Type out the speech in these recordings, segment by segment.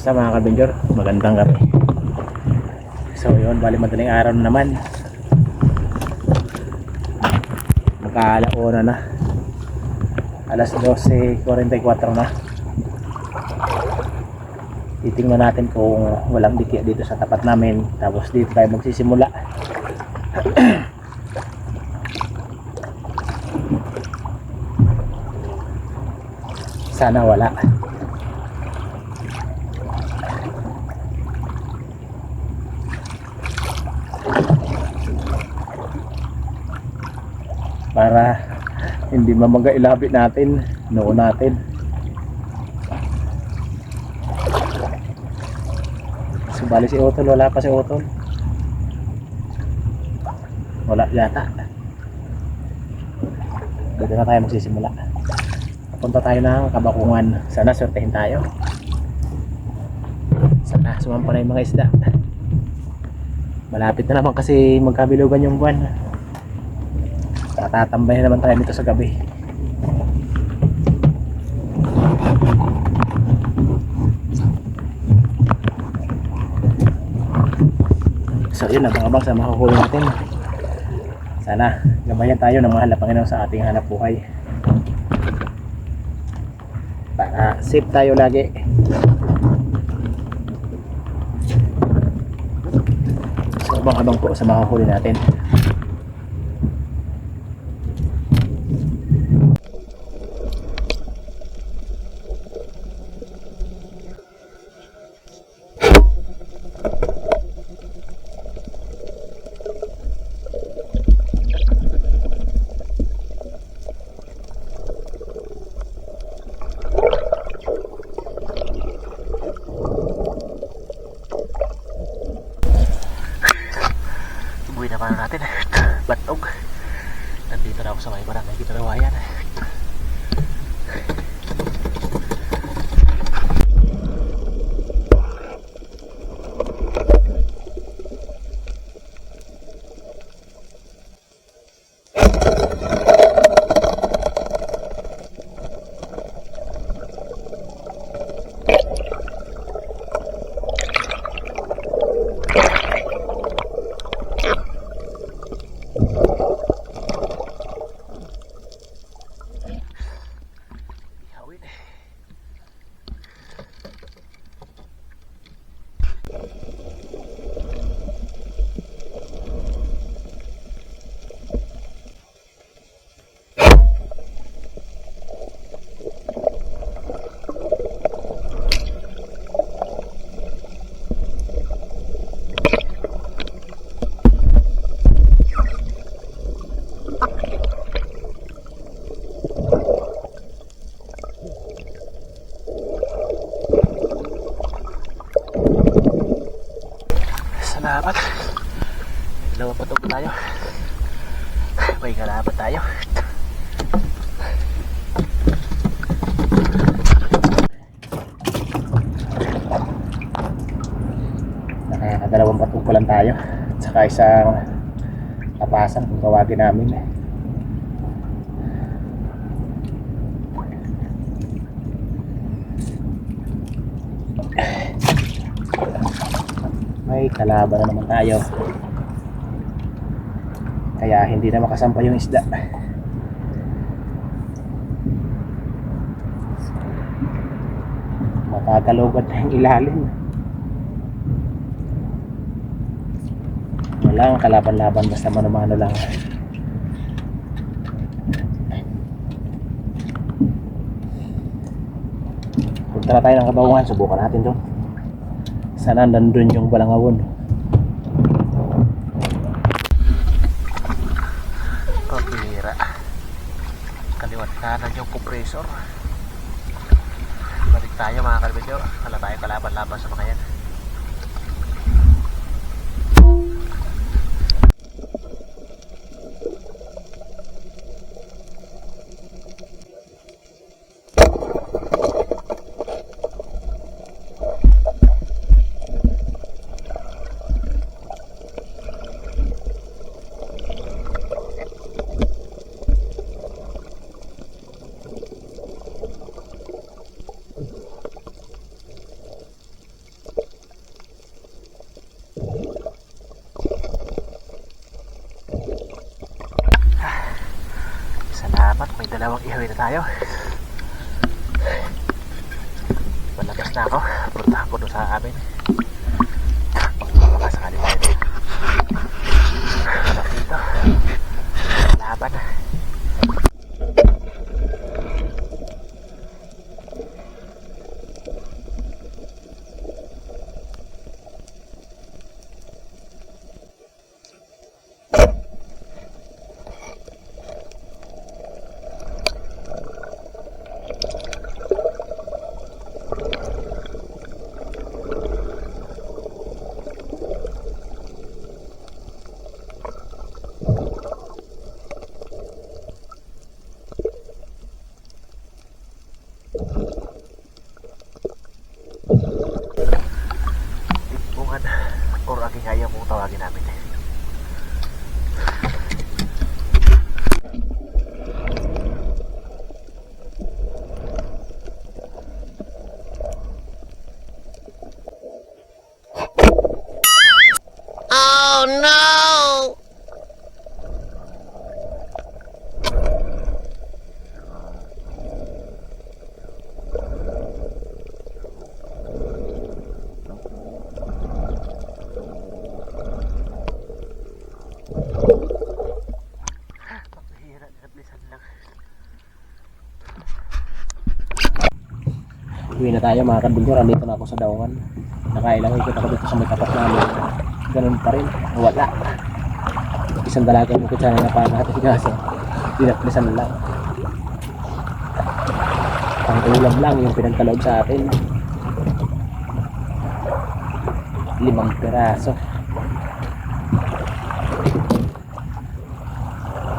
Kamusta mga kabinjor? Magandang gabi. So yun, bali madaling araw na naman. Magkaalauna na. Alas 12.44 na. Titingnan natin kung walang dikya dito sa tapat namin. Tapos dito tayo magsisimula. Sana wala. para hindi mamaga ilabi natin noon natin. Subali si Otol wala pa si Otol. Wala yata. Dito na tayo magsisimula. Punta tayo ng kabakungan. Sana sortehin tayo. Sana sumampa na yung mga isda. Malapit na naman kasi magkabilugan yung buwan Tatatambay na naman tayo dito sa gabi. So yun, abang-abang sa makukuha natin. Sana gabayan tayo ng mahal na Panginoon sa ating hanap buhay. Para safe tayo lagi. So abang-abang po sa makukuha natin. Patong pa lang tayo. At saka isang tapasan kung tawagin namin. May kalaban na naman tayo. Kaya hindi na makasampa yung isda. Makakalugad na yung ilalim. Walang kalaban-laban basta mano-mano lang. Punta na tayo ng kabawangan, subukan natin to. Sana nandun yung balangawon. Pabira. Kaliwat kanan yung compressor. Balik tayo mga kalbidyo. Wala tayo kalaban-laban sa mga yan. Ihawi na tayo. Palabas na ako. Punta ko doon sa amin. Baka sakali tayo doon. Hanap dito. Laban. Timpungan. Or aging ayaw kung tawagin namin. Oh Uwi na tayo mga kadbulyor. Andito na ako sa daungan. Nakailang ikot ako dito sa may tapat namin. Ganun pa rin. Wala. Isang dalaga yung ikot sana na pa natin kaso. Dinaplisan lang. Pang ulam lang yung pinagkaloob sa atin. Limang piraso.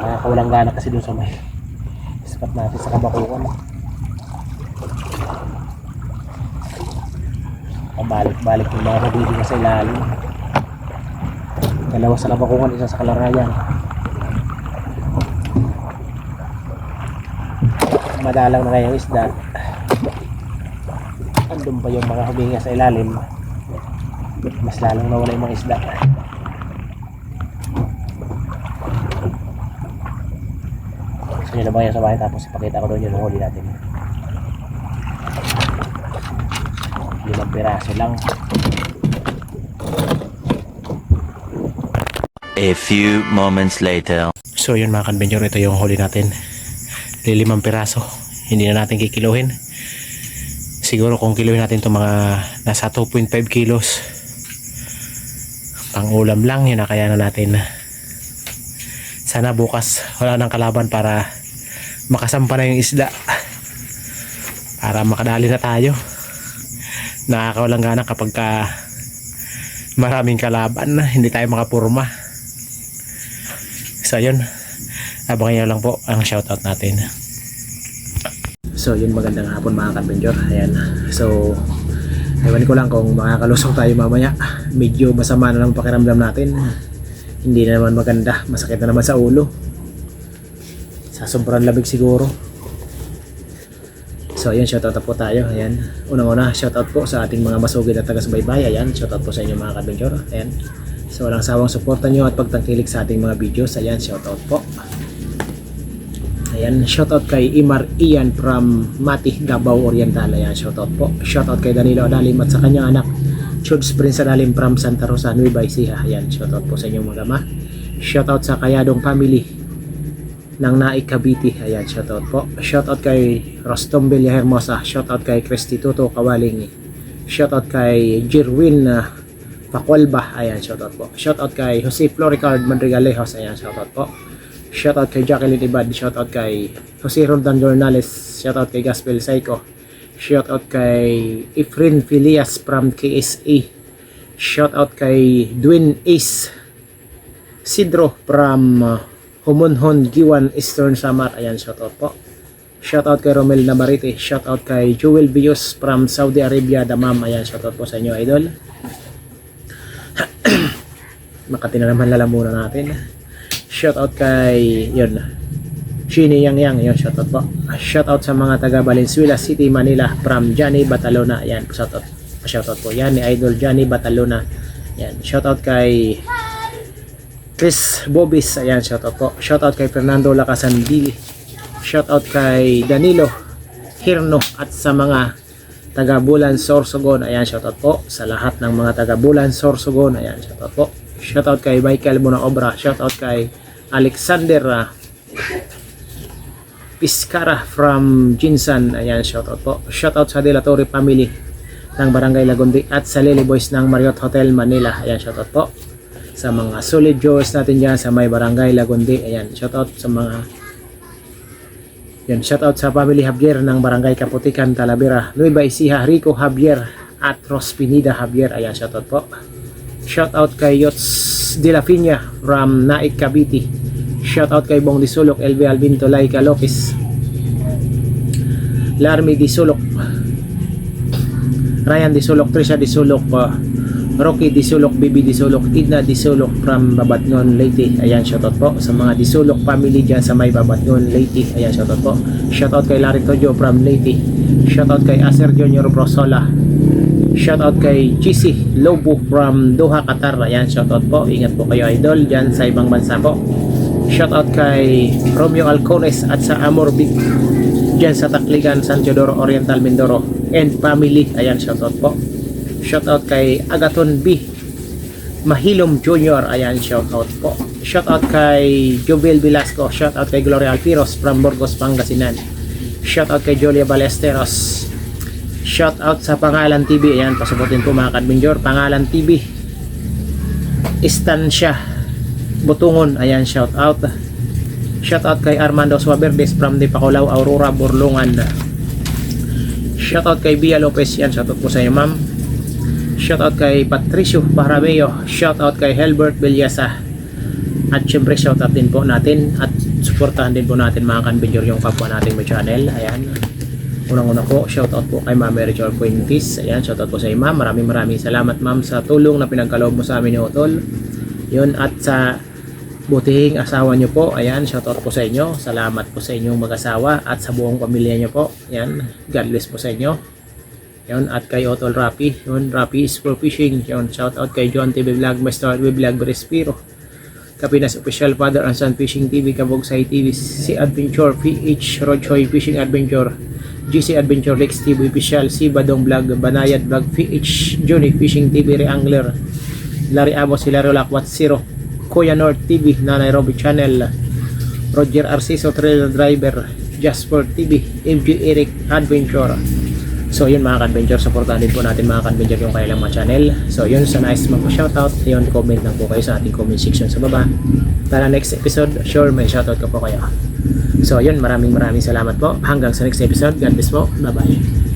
Nakakawalang gana kasi dun sa may spot natin sa kabakuan. Pabalik-balik yung mga kabili sa ilalim. Dalawa sa kabakuan, isa sa kalarayan. Madalang na ngayong isda. Andun pa yung mga huminga sa ilalim. Mas lalong nawala yung mga isda. Gusto nyo na ba yung sa tapos ipakita ko doon yung huli natin. Limang piraso lang. A few moments later. So yun mga kanbenyor, ito yung huli natin. Lilimang piraso. Hindi na natin kikiluhin. Siguro kung kiluhin natin itong mga nasa 2.5 kilos. Pang ulam lang, yun na kaya na natin. Sana bukas wala nang kalaban para makasampa na yung isda. Para makadali na tayo. Nakakawalang gana kapag ka maraming kalaban, hindi tayo makapurma. So yun, abangan nyo lang po ang shoutout natin. So yun, magandang hapon mga kadventure. Ayan. So, ewan ko lang kung makakalusong tayo mamaya. Medyo masama na lang pakiramdam natin. Hindi na naman maganda. Masakit na naman sa ulo. Sa sobrang labig siguro. So ayan, shoutout na po tayo. Ayan. Unang-una, shoutout po sa ating mga masugid at taga-subaybay. Ayan, shoutout po sa inyo mga kadventure. Ayan. So walang sawang suporta nyo at pagtangkilik sa ating mga videos. Ayan, shoutout po. Ayan, shoutout kay Imar Ian from Mati, Davao Oriental. Ayan, shoutout po. Shoutout kay Danilo Adalim at sa kanyang anak, Chuds Prince Adalim from Santa Rosa, Nueva Ecija. Ayan, shoutout po sa inyong mga ama. Shoutout sa Kayadong family ng Naik Cavite. Ayan, shoutout po. Shoutout kay Rostom Villa Hermosa. Shoutout kay Christy Tuto Kawaling. Shoutout kay Jerwin uh, Pakwalba. Ayan, shoutout po. Shoutout kay Jose Floricard Madrigalejos. Ayan, shoutout po. Shoutout kay Jacqueline Ibad. Shoutout kay Jose Roldan Jornales. Shoutout kay Gaspel Saiko. Shoutout kay Efren Filias from KSA. Shoutout kay Dwin Ace. Sidro from uh, Humonhon, Giwan, Eastern Samar. Ayan, shoutout po. Shoutout kay Romel Navarrete. Shoutout kay Jewel Bios from Saudi Arabia, Damam. Ayan, shoutout po sa inyo, idol. Makati na naman lalamunan natin. Shoutout kay, yun, Shini Yang Yang. Yun, shoutout po. Shoutout sa mga taga Valenzuela City, Manila from Johnny Batalona. Ayan, shoutout. Shoutout po. Yan, ni Idol Johnny Batalona. Yan, shoutout kay Chris Bobis, ayan, shoutout po. Shoutout kay Fernando Lacasan D. Shoutout kay Danilo Hirno at sa mga taga Bulan Sorsogon. Ayan, shoutout po sa lahat ng mga taga Bulan Sorsogon. Ayan, shoutout po. Shoutout kay Michael Muna Obra. Shoutout kay Alexander ah, Piscara from Jinsan. Ayan, shoutout po. Shoutout sa Delatorre family ng Barangay Lagundi at sa Lily Boys ng Marriott Hotel Manila. Ayan, shoutout po. Sa mga solid viewers natin dyan sa may Barangay Lagundi. Ayan, shoutout sa mga yan, shoutout sa family Javier ng Barangay Kaputikan, Talavera, Nueva Ecija, Rico Javier at Rospinida Javier. Ayan, shoutout po. Shoutout kay Yots De La Piña from Naik Cavite. Shoutout kay Bong Disulok, LV Albinto, Laika Lopez. Larmy Disulok. Ryan Disulok, Trisha Disulok, uh, Rocky Disulok, Bibi Disulok, Idna Disulok from Babatnon, Leyte. Ayan, shoutout po sa mga Disulok family dyan sa may Babatnon, Leyte. Ayan, shoutout po. Shoutout kay Larry Tojo from Leyte. Shoutout kay Aser Junior Brosola. Shoutout kay GC Lobo from Doha, Qatar. Ayan, shoutout po. Ingat po kayo idol dyan sa ibang bansa po. Shoutout kay Romeo Alcones at sa Amor Big dyan sa Takligan, San Teodoro Oriental, Mindoro and family. Ayan, shoutout po. Shoutout kay Agaton B. Mahilom Jr. Ayan, shoutout po. Shoutout kay Jovel Velasco. Shoutout kay Gloria Alpiros from Burgos, Pangasinan. Shoutout kay Julia Balesteros. Shoutout sa Pangalan TV. Ayan, pasuportin po mga kadminjor. Pangalan TV. Istansya. Butungon. Ayan, shoutout. Shoutout kay Armando Suaverdes from Dipaculaw, Aurora, Burlungan. Shoutout kay Bia Lopez. Yan, shoutout po sa iyo, ma'am. Shoutout kay Patricio Parameo. Shoutout kay Helbert Villasa. At syempre shoutout din po natin at suportahan din po natin mga kanbidyor yung kapwa natin may channel. Ayan. Unang-una po, shoutout po kay Ma'am Mary Jo Fuentes. Ayan, shoutout po sa iyo ma'am. Maraming maraming salamat ma'am sa tulong na pinagkaloob mo sa amin ni Otol. Yun at sa butihing asawa nyo po. Ayan, shoutout po sa inyo. Salamat po sa inyong mag-asawa at sa buong pamilya nyo po. Ayan, God bless po sa inyo. Yun, at kay Otol Rapi. Yun, Rapi is for fishing. Yun, shout out kay John TV Vlog, Mr. TV Vlog Respiro. Kapinas Official Father and Son Fishing TV, Kabogsay TV, si Adventure, PH Rochoy Fishing Adventure, GC Adventure Lex TV Official, si Badong Vlog, Banayad Vlog, PH Johnny Fishing TV Reangler, Larry Amos, Hilario Lakwat Zero, Kuya North TV, na Nairobi Channel, Roger Arciso Trailer Driver, Jasper TV, MG Eric Adventure, So yun mga ka-adventure, supportahan din po natin mga ka-adventure yung kailang mga channel. So yun, sa nice po shoutout, yun, comment lang po kayo sa ating comment section sa baba. Para next episode, sure may shoutout ko po kayo. So yun, maraming maraming salamat po. Hanggang sa next episode, God bless po. Bye-bye.